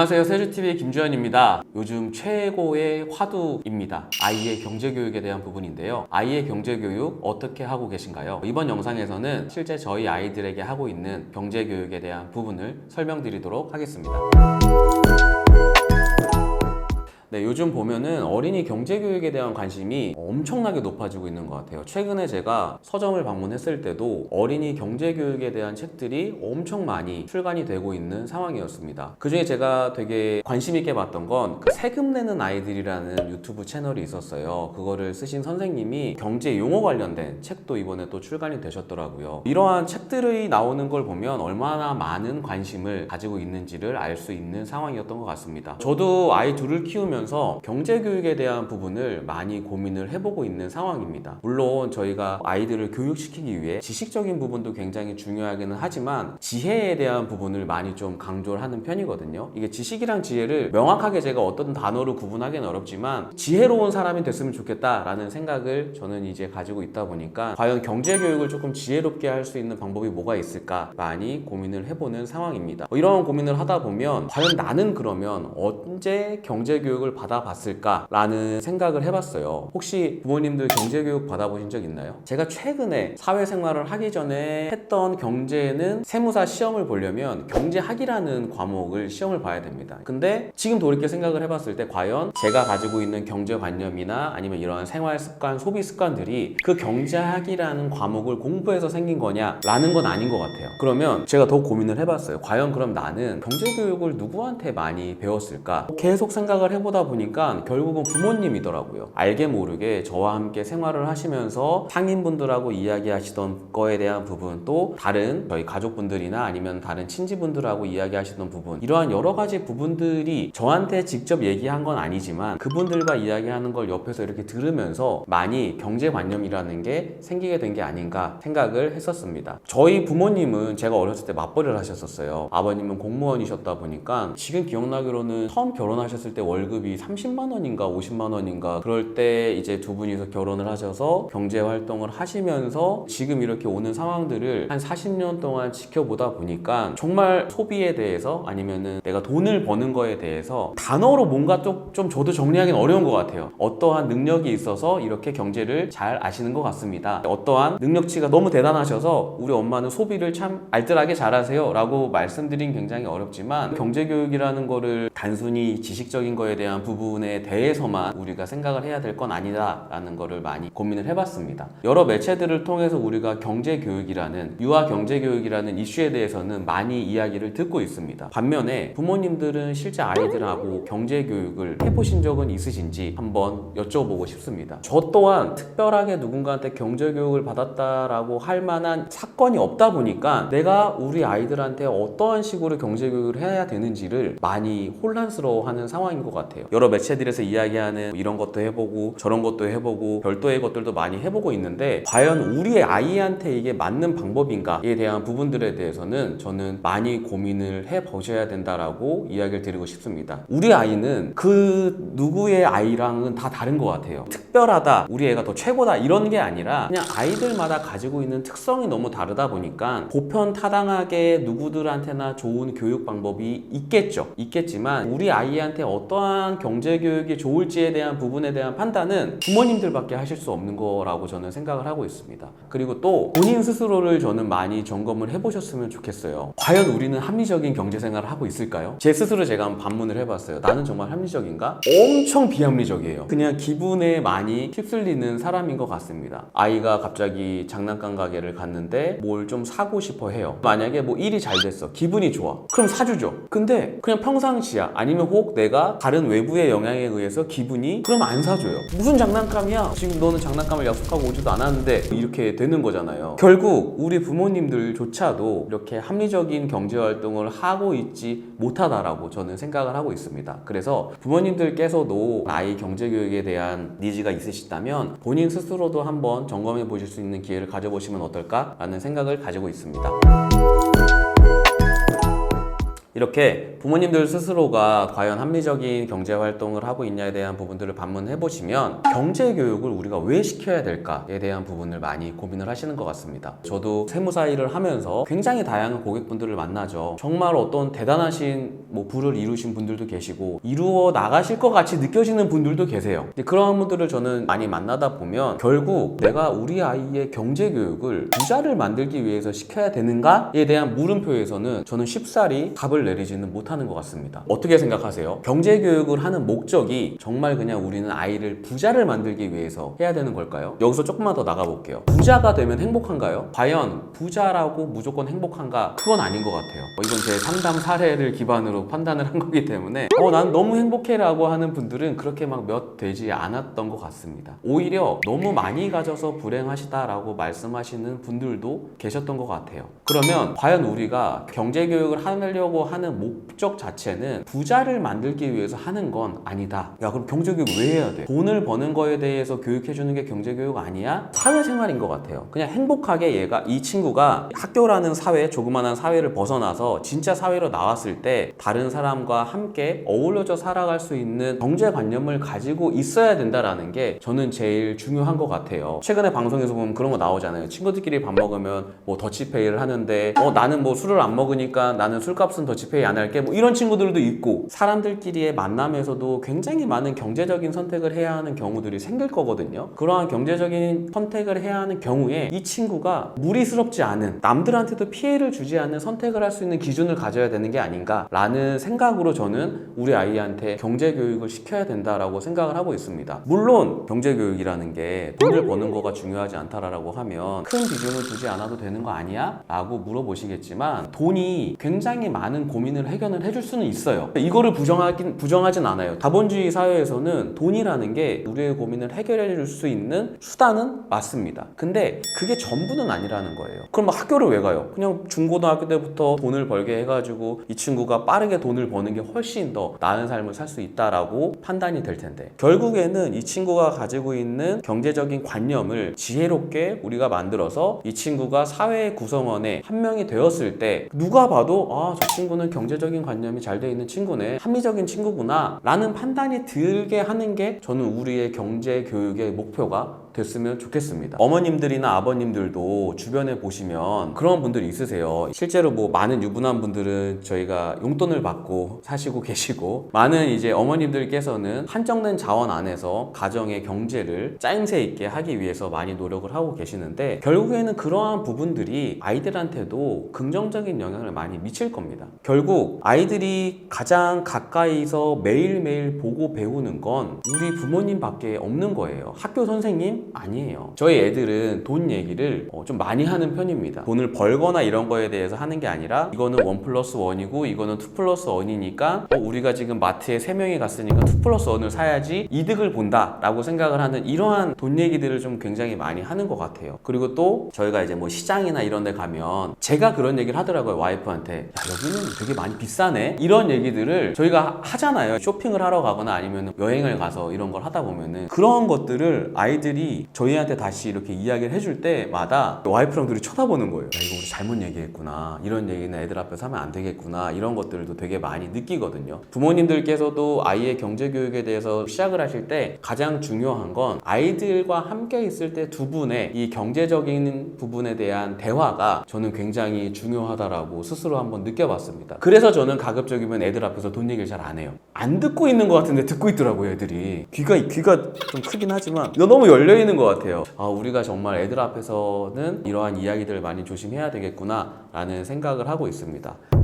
안녕하세요. 세주TV의 김주현입니다. 요즘 최고의 화두입니다. 아이의 경제교육에 대한 부분인데요. 아이의 경제교육 어떻게 하고 계신가요? 이번 영상에서는 실제 저희 아이들에게 하고 있는 경제교육에 대한 부분을 설명드리도록 하겠습니다. 네, 요즘 보면은 어린이 경제교육에 대한 관심이 엄청나게 높아지고 있는 것 같아요. 최근에 제가 서점을 방문했을 때도 어린이 경제교육에 대한 책들이 엄청 많이 출간이 되고 있는 상황이었습니다. 그 중에 제가 되게 관심 있게 봤던 건 그 세금 내는 아이들이라는 유튜브 채널이 있었어요. 그거를 쓰신 선생님이 경제 용어 관련된 책도 이번에 또 출간이 되셨더라고요. 이러한 책들이 나오는 걸 보면 얼마나 많은 관심을 가지고 있는지를 알 수 있는 상황이었던 것 같습니다. 저도 아이 둘을 키우면 서 경제 교육에 대한 부분을 많이 고민을 해보고 있는 상황입니다. 물론 저희가 아이들을 교육시키기 위해 지식적인 부분도 굉장히 중요하기는 하지만 지혜에 대한 부분을 많이 좀 강조를 하는 편이거든요. 이게 지식이랑 지혜를 명확하게 제가 어떤 단어로 구분하기는 어렵지만 지혜로운 사람이 됐으면 좋겠다라는 생각을 저는 이제 가지고 있다 보니까 과연 경제 교육을 조금 지혜롭게 할 수 있는 방법이 뭐가 있을까 많이 고민을 해보는 상황입니다. 이런 고민을 하다 보면 과연 나는 그러면 언제 경제 교육을 받아봤을까라는 생각을 해봤어요. 혹시 부모님들 경제 교육 받아보신 적 있나요? 제가 최근에 사회생활을 하기 전에 했던 경제는 세무사 시험을 보려면 경제학이라는 과목을 시험을 봐야 됩니다. 근데 지금 돌이켜 생각을 해봤을 때 과연 제가 가지고 있는 경제관념이나 아니면 이러한 생활 습관, 소비 습관들이 그 경제학이라는 과목을 공부해서 생긴 거냐라는 건 아닌 것 같아요. 그러면 제가 더 고민을 해봤어요. 과연 그럼 나는 경제교육을 누구한테 많이 배웠을까? 계속 생각을 해보다 보니까 결국은 부모님이더라고요. 알게 모르게 저와 함께 생활을 하시면서 상인분들하고 이야기하시던 거에 대한 부분 또 다른 저희 가족분들이나 아니면 다른 친지분들하고 이야기하시던 부분 이러한 여러 가지 부분들이 저한테 직접 얘기한 건 아니지만 그분들과 이야기하는 걸 옆에서 이렇게 들으면서 많이 경제관념이라는 게 생기게 된 게 아닌가 생각을 했었습니다. 저희 부모님은 제가 어렸을 때 맞벌이를 하셨었어요. 아버님은 공무원이셨다 보니까 지금 기억나기로는 처음 결혼하셨을 때 월급이 30만 원인가 50만 원인가 그럴 때 이제 두 분이서 결혼을 하셔서 경제 활동을 하시면서 지금 이렇게 오는 상황들을 한 40년 동안 지켜보다 보니까 정말 소비에 대해서 아니면은 내가 돈을 버는 거에 대해서 단어로 뭔가 좀, 좀 저도 정리하기는 어려운 것 같아요. 어떠한 능력이 있어서 이렇게 경제를 잘 아시는 것 같습니다. 어떠한 능력치가 너무 대단하셔서 우리 엄마는 소비를 참 알뜰하게 잘하세요 라고 말씀드린 굉장히 어렵지만 경제교육이라는 거를 단순히 지식적인 거에 대한 부분에 대해서만 우리가 생각을 해야 될 건 아니다 라는 거를 많이 고민을 해봤습니다. 여러 매체들을 통해서 우리가 경제 교육이라는 유아 경제 교육이라는 이슈에 대해서는 많이 이야기를 듣고 있습니다. 반면에 부모님들은 실제 아이들하고 경제 교육을 해보신 적은 있으신지 한번 여쭤보고 싶습니다. 저 또한 특별하게 누군가한테 경제 교육을 받았다라고 할 만한 사건이 없다 보니까 내가 우리 아이들한테 어떠한 식으로 경제 교육을 해야 되는지를 많이 혼란스러워하는 상황인 것 같아요. 여러 매체들에서 이야기하는 이런 것도 해보고 저런 것도 해보고 별도의 것들도 많이 해보고 있는데 과연 우리의 아이한테 이게 맞는 방법인가에 대한 부분들에 대해서는 저는 많이 고민을 해보셔야 된다라고 이야기를 드리고 싶습니다. 우리 아이는 그 누구의 아이랑은 다 다른 것 같아요. 특별하다, 우리 애가 더 최고다 이런 게 아니라 그냥 아이들마다 가지고 있는 특성이 너무 다르다 보니까 보편 타당하게 누구들한테나 좋은 교육 방법이 있겠죠. 있겠지만 우리 아이한테 어떠한 경제 교육이 좋을지에 대한 부분에 대한 판단은 부모님들밖에 하실 수 없는 거라고 저는 생각을 하고 있습니다. 그리고 또 본인 스스로를 저는 많이 점검을 해보셨으면 좋겠어요. 과연 우리는 합리적인 경제 생활을 하고 있을까요? 제 스스로 제가 한번 반문을 해봤어요. 나는 정말 합리적인가? 엄청 비합리적이에요. 그냥 기분에 많이 휩쓸리는 사람인 것 같습니다. 아이가 갑자기 장난감 가게를 갔는데 뭘 좀 사고 싶어 해요. 만약에 뭐 일이 잘 됐어. 기분이 좋아. 그럼 사주죠. 근데 그냥 평상시야. 아니면 혹 내가 다른 외부의 영향에 의해서 기분이 그럼 안 사줘요. 무슨 장난감이야? 지금 너는 장난감을 약속하고 오지도 않았는데 이렇게 되는 거잖아요. 결국 우리 부모님들조차도 이렇게 합리적인 경제 활동을 하고 있지 못하다라고 저는 생각을 하고 있습니다. 그래서 부모님들께서도 아이 경제 교육에 대한 니즈가 있으시다면 본인 스스로도 한번 점검해 보실 수 있는 기회를 가져보시면 어떨까라는 생각을 가지고 있습니다. 이렇게 부모님들 스스로가 과연 합리적인 경제 활동을 하고 있냐에 대한 부분들을 반문해 보시면 경제 교육을 우리가 왜 시켜야 될까에 대한 부분을 많이 고민을 하시는 것 같습니다. 저도 세무사 일을 하면서 굉장히 다양한 고객분들을 만나죠. 정말 어떤 대단하신 뭐 부를 이루신 분들도 계시고 이루어 나가실 것 같이 느껴지는 분들도 계세요. 그런 분들을 저는 많이 만나다 보면 결국 내가 우리 아이의 경제 교육을 부자를 만들기 위해서 시켜야 되는가에 대한 물음표에서는 저는 쉽사리 답을 내리지는 못하는 것 같습니다. 어떻게 생각하세요? 경제 교육을 하는 목적이 정말 그냥 우리는 아이를 부자를 만들기 위해서 해야 되는 걸까요? 여기서 조금만 더 나가볼게요. 부자가 되면 행복한가요? 과연 부자라고 무조건 행복한가? 그건 아닌 것 같아요. 어, 이건 제 상담 사례를 기반으로 판단을 한 거기 때문에 어, 난 너무 행복해라고 하는 분들은 그렇게 막 몇 되지 않았던 것 같습니다. 오히려 너무 많이 가져서 불행하시다라고 말씀하시는 분들도 계셨던 것 같아요. 그러면 과연 우리가 경제 교육을 하려고 하는 목적 자체는 부자를 만들기 위해서 하는 건 아니다. 야, 그럼 경제 교육 왜 해야 돼? 돈을 버는 거에 대해서 교육해 주는 게 경제 교육 아니야? 사회생활인 것 같아요. 그냥 행복하게 얘가 이 친구가 학교라는 사회, 조그만한 사회를 벗어나서 진짜 사회로 나왔을 때 다른 사람과 함께 어우러져 살아갈 수 있는 경제관념을 가지고 있어야 된다라는 게 저는 제일 중요한 것 같아요. 최근에 방송에서 보면 그런 거 나오잖아요. 친구들끼리 밥 먹으면 뭐 더치페이를 하는데 어 나는 뭐 술을 안 먹으니까 나는 술값은 더치 페이 안 할게 뭐 이런 친구들도 있고 사람들끼리의 만남에서도 굉장히 많은 경제적인 선택을 해야 하는 경우들이 생길 거거든요. 그러한 경제적인 선택을 해야 하는 경우에 이 친구가 무리스럽지 않은 남들한테도 피해를 주지 않는 선택을 할 수 있는 기준을 가져야 되는 게 아닌가 라는 생각으로 저는 우리 아이한테 경제 교육을 시켜야 된다라고 생각을 하고 있습니다. 물론 경제 교육이라는 게 돈을 버는 거가 중요하지 않다라고 하면 큰 비중을 두지 않아도 되는 거 아니야? 라고 물어보시겠지만 돈이 굉장히 많은 고민을 해결을 해줄 수는 있어요. 이거를 부정하긴 부정하진 않아요. 다본주의 사회에서는 돈이라는 게 우리의 고민을 해결해 줄 수 있는 수단은 맞습니다. 근데 그게 전부는 아니라는 거예요. 그럼 뭐 학교를 왜 가요? 그냥 중고등학교 때부터 돈을 벌게 해가지고 이 친구가 빠르게 돈을 버는 게 훨씬 더 나은 삶을 살 수 있다라고 판단이 될 텐데 결국에는 이 친구가 가지고 있는 경제적인 관념을 지혜롭게 우리가 만들어서 이 친구가 사회 구성원의 한 명이 되었을 때 누가 봐도 아 저 친구는 경제적인 관념이 잘 돼 있는 친구네 합리적인 친구구나 라는 판단이 들게 하는 게 저는 우리의 경제 교육의 목표가 됐으면 좋겠습니다. 어머님들이나 아버님들도 주변에 보시면 그런 분들이 있으세요. 실제로 뭐 많은 유부남 분들은 저희가 용돈을 받고 사시고 계시고 많은 이제 어머님들께서는 한정된 자원 안에서 가정의 경제를 짜임새 있게 하기 위해서 많이 노력을 하고 계시는데 결국에는 그러한 부분들이 아이들한테도 긍정적인 영향을 많이 미칠 겁니다. 결국 아이들이 가장 가까이서 매일매일 보고 배우는 건 우리 부모님밖에 없는 거예요. 학교 선생님 아니에요. 저희 애들은 돈 얘기를 어, 좀 많이 하는 편입니다. 돈을 벌거나 이런 거에 대해서 하는 게 아니라 이거는 원 플러스 원이고 이거는 투 플러스 원이니까 어, 우리가 지금 마트에 세 명이 갔으니까 투 플러스 원을 사야지 이득을 본다라고 생각을 하는 이러한 돈 얘기들을 좀 굉장히 많이 하는 것 같아요. 그리고 또 저희가 이제 뭐 시장이나 이런 데 가면 제가 그런 얘기를 하더라고요. 와이프한테 야 여기는 되게 많이 비싸네 이런 얘기들을 저희가 하- 하잖아요. 쇼핑을 하러 가거나 아니면 여행을 가서 이런 걸 하다 보면은 그런 것들을 아이 저희한테 다시 이렇게 이야기를 해줄 때마다 와이프랑 둘이 쳐다보는 거예요. 야, 이거 우리 잘못 얘기했구나. 이런 얘기는 애들 앞에서 하면 안 되겠구나. 이런 것들도 되게 많이 느끼거든요. 부모님들께서도 아이의 경제 교육에 대해서 시작을 하실 때 가장 중요한 건 아이들과 함께 있을 때 두 분의 이 경제적인 부분에 대한 대화가 저는 굉장히 중요하다라고 스스로 한번 느껴봤습니다. 그래서 저는 가급적이면 애들 앞에서 돈 얘기를 잘 안 해요. 안 듣고 있는 것 같은데 듣고 있더라고요, 애들이. 귀가 귀가 좀 크긴 하지만 너무 열려 있는 것 같아요. 아, 우리가 정말 애들 앞에서는 이러한 이야기들을 많이 조심해야 되겠구나 라는 생각을 하고 있습니다.